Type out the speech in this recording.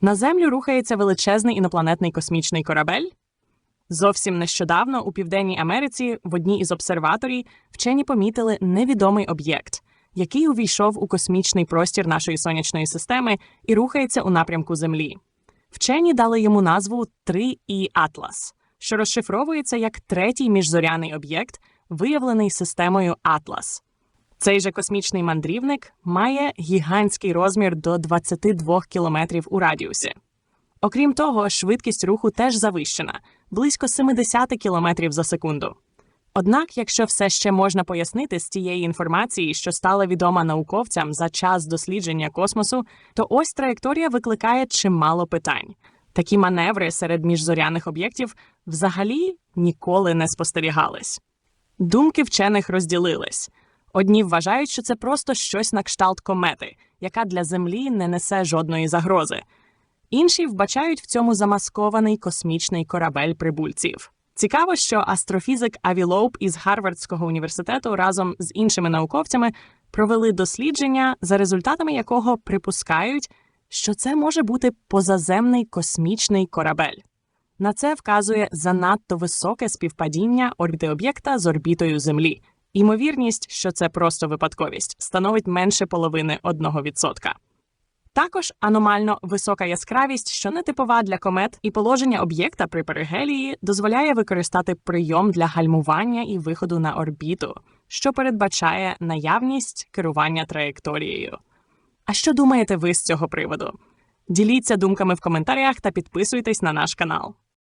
На Землю рухається величезний інопланетний космічний корабель. Зовсім нещодавно у Південній Америці в одній із обсерваторій вчені помітили невідомий об'єкт, який увійшов у космічний простір нашої сонячної системи і рухається у напрямку Землі. Вчені дали йому назву 3І Атлас, що розшифровується як третій міжзоряний об'єкт, виявлений системою Атлас. Цей же космічний мандрівник має гігантський розмір до 22 кілометрів у радіусі. Окрім того, швидкість руху теж завищена близько 70 кілометрів за секунду. Однак, якщо все ще можна пояснити з тієї інформації, що стала відома науковцям за час дослідження космосу, то ось траєкторія викликає чимало питань. Такі маневри серед міжзоряних об'єктів взагалі ніколи не спостерігались. Думки вчених розділились. Одні вважають, що це просто щось на кшталт комети, яка для Землі не несе жодної загрози. Інші вбачають в цьому замаскований космічний корабель прибульців. Цікаво, що астрофізик Аві Лоуп із Гарвардського університету разом з іншими науковцями провели дослідження, за результатами якого припускають, що це може бути позаземний космічний корабель. На це вказує занадто високе співпадіння орбіти об'єкта з орбітою Землі. Ймовірність, що це просто випадковість, становить менше половини 1%. Також аномально висока яскравість, що не типова для комет, і положення об'єкта при перигелії дозволяє використати прийом для гальмування і виходу на орбіту, що передбачає наявність керування траєкторією. А що думаєте ви з цього приводу? Діліться думками в коментарях та підписуйтесь на наш канал.